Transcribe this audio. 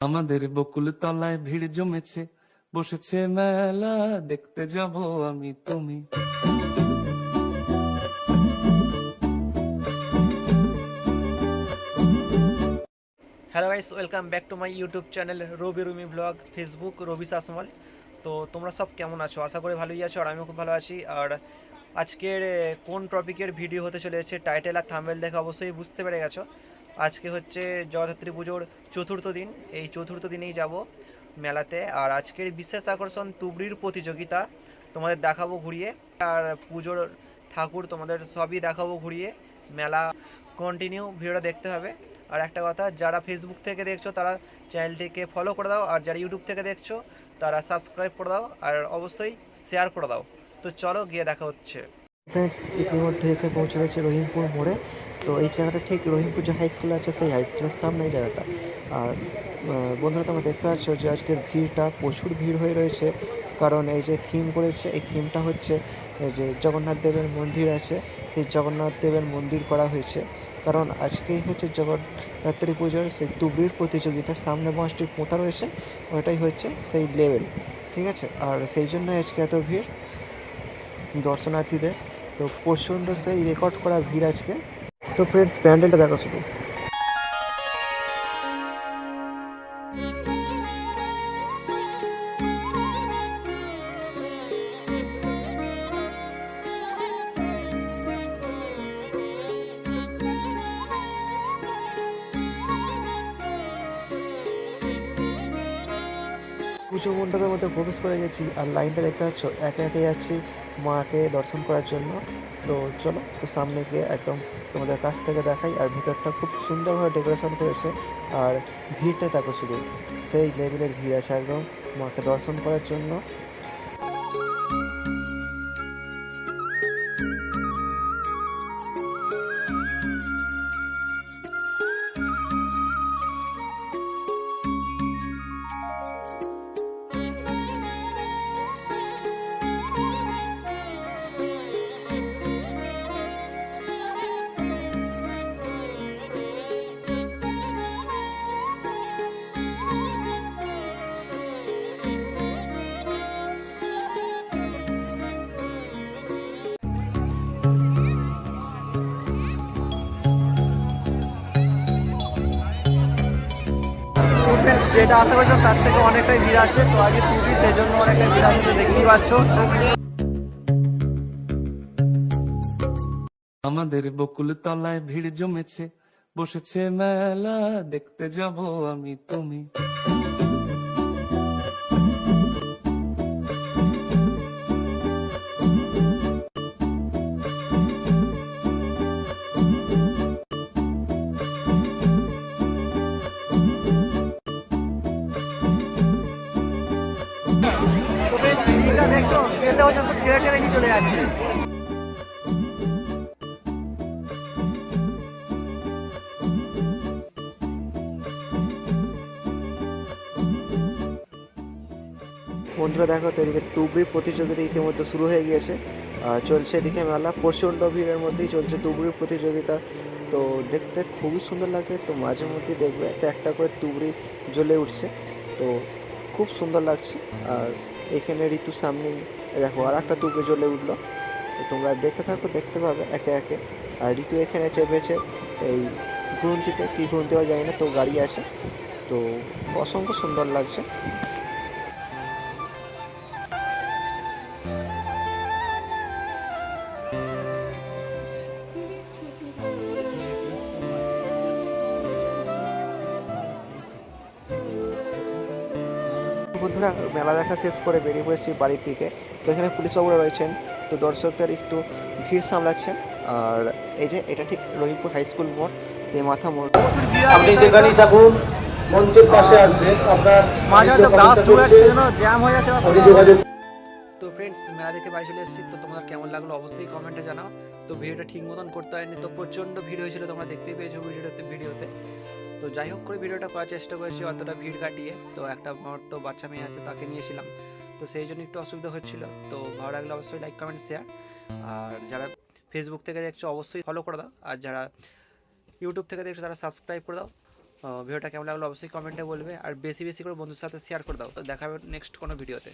আমাদের বকুল তলায় ভিড় জমেছে, বসেছে মেলা, দেখতে যাব আমি তুমি। Hello guys welcome back to my YouTube channel Robi Rumi blog Facebook Robi Sasmal তো তোমরা সব কেমন আছো? আশা করি ভালোই আছো আর আমিও খুব ভালো আছি। আর আজকের কোন টপিকের ভিডিও হতে চলেছে? টাইটেল আর থাম্বেল দেখে অবশ্যই বুঝতে পেরে গেছো। আজকে হচ্ছে জগদ্ধাত্রী পুজোর চতুর্থ দিন। এই চতুর্থ দিনেই যাব মেলাতে। আর আজকের বিশেষ আকর্ষণ তুবড়ির প্রতিযোগিতা। তোমাদের দেখাবো ঘুরিয়ে। আর পুজোর ঠাকুর তোমাদের সবই দেখাবো ঘুরিয়ে। মেলা কন্টিনিউ ভিডিওটা দেখতে হবে। আর একটা কথা, যারা ফেসবুক থেকে দেখছ, তারা চ্যানেলটিকে ফলো করে দাও। আর যারা ইউটিউব থেকে দেখছ, তারা সাবস্ক্রাইব করে দাও। আর অবশ্যই শেয়ার করে দাও। তো চলো গিয়ে দেখা হচ্ছে। ফ্রেন্ডস ইতিমধ্যে এসে পৌঁছে গেছে রহিমপুর মোড়ে। তো এই জায়গাটা ঠিক রহিমপুর যে হাই স্কুল আছে, সেই হাই স্কুলের সামনে এই জায়গাটা। আর বন্ধুরা, তোমরা দেখতে পাচ্ছ যে আজকের ভিড়টা প্রচুর ভিড় হয়ে রয়েছে। কারণ এই যে থিম করেছে, এই থিমটা হচ্ছে যে জগন্নাথ দেবের মন্দির আছে। সেই জগন্নাথ দেবের মন্দির করা হয়েছে। কারণ আজকেই হচ্ছে জগদ্ধাত্রী পুজোর সেই তুবড়ির প্রতিযোগিতা, সামনে পাঁচটি পোঁতা রয়েছে, ওটাই হচ্ছে সেই লেভেল ঠিক আছে? আর সেই জন্য আজকে এত ভিড় দর্শনার্থীদের। তো প্রচণ্ড সেই রেকর্ড করা ভিড় আজকে। তো ফ্রেন্ডস প্যান্ডেলটা দেখো শুধু। পুজো মণ্ডপের মধ্যে প্রবেশ করে গেছি আর লাইনটা দেখতে পাচ্ছ? একে একে যাচ্ছি। মাকে দর্শন করার জন্য। তো চলো, তো সামনে গিয়ে একদম তোমাদের কাছ থেকে দেখাই। আর ভিতরটা খুব সুন্দরভাবে ডেকোরেশন করেছে। আর ভিড়টা দেখো শুধু সেই লেভেলের ভিড় আছে একদম মাকে দর্শন করার জন্য। যেটা আশা করছিলাম তার থেকে অনেকটাই ভিড় আছে। তো আজকে তুমি সেই জন্য অনেকটাই ভিড় তো দেখতেই পাচ্ছ। আমাদের বকুল তলায় ভিড় জমেছে, বসেছে মেলা, দেখতে যাব আমি তুমি। যেতে হচ্ছে তো নিয়ে চলে বন্ধুরা, দেখো তো এদিকে তুবড়ির প্রতিযোগিতা ইতিমধ্যে শুরু হয়ে গিয়েছে। চলছে এদিকে মেলা, প্রচণ্ড ভিড়ের মধ্যেই চলছে তুবড়ির প্রতিযোগিতা। তো দেখতে খুবই সুন্দর লাগছে, তো মাঝে মধ্যে দেখবে একটা একটা করে তুবড়ি জ্বলে উঠছে। তো খুব সুন্দর লাগছে। আর এখানে ঋতু সামনেই দেখো, আর একটা তুপে জ্বলে উঠল। তো তোমরা দেখতে থাকো, দেখতে পাবে একে একে। আর ঋতু এখানে চেপেছে, এই ঘুরন্তিতে কী ঘুরন্তিও যায় না, তো গাড়ি আছে। তো অসংখ্য সুন্দর লাগছে। বন্ধুরা মেলা দেখা শেষ করে বেরিয়ে পড়েছি বাড়ির দিকে। তো এখানে পুলিশ বাবুরা রয়েছেন তো দর্শকদের একটু ভিড় সামলাচ্ছেন। আর এই যে এটা ঠিক রহিমপুর হাই স্কুল মোড় তে মাথা মোড়। আপনি যেখানেই থাকুন মঞ্চের পাশে আসবেন। আপনার মাঝে হয়তো সেজন্য জ্যাম হয়ে যাচ্ছে। তো ফ্রেন্ডস মেলা দেখে বাড়ি চলে এসেছি। তো তোমাদের কেমন লাগল অবশ্যই কমেন্টে জানাও। তো ভিডিওটা ঠিক মতন করতে হয়নি তো প্রচণ্ড ভিড় হয়েছিল তোমরা দেখতেই পেয়েছ ভিডিওতে ভিডিওতে তো যাই হোক করে ভিডিওটা করার চেষ্টা করেছি, অতটা ভিড় কাটিয়ে। তো একটা আমার তো বাচ্চা মেয়ে আছে, তাকে নিয়েছিলাম। তো সেই জন্য একটু অসুবিধা হচ্ছিল। তো ভালো লাগলে অবশ্যই লাইক কমেন্ট শেয়ার আর যারা ফেসবুক থেকে দেখছ, অবশ্যই ফলো করে দাও। আর যারা ইউটিউব থেকে দেখছ, তারা সাবস্ক্রাইব করে দাও। ভিডিওটা কেমন লাগল, অবশ্যই কমেন্টে বলবে। আর বেশি বেশি করে বন্ধুর সাথে শেয়ার করে দাও। তো দেখাবে নেক্সট কোনো ভিডিওতে।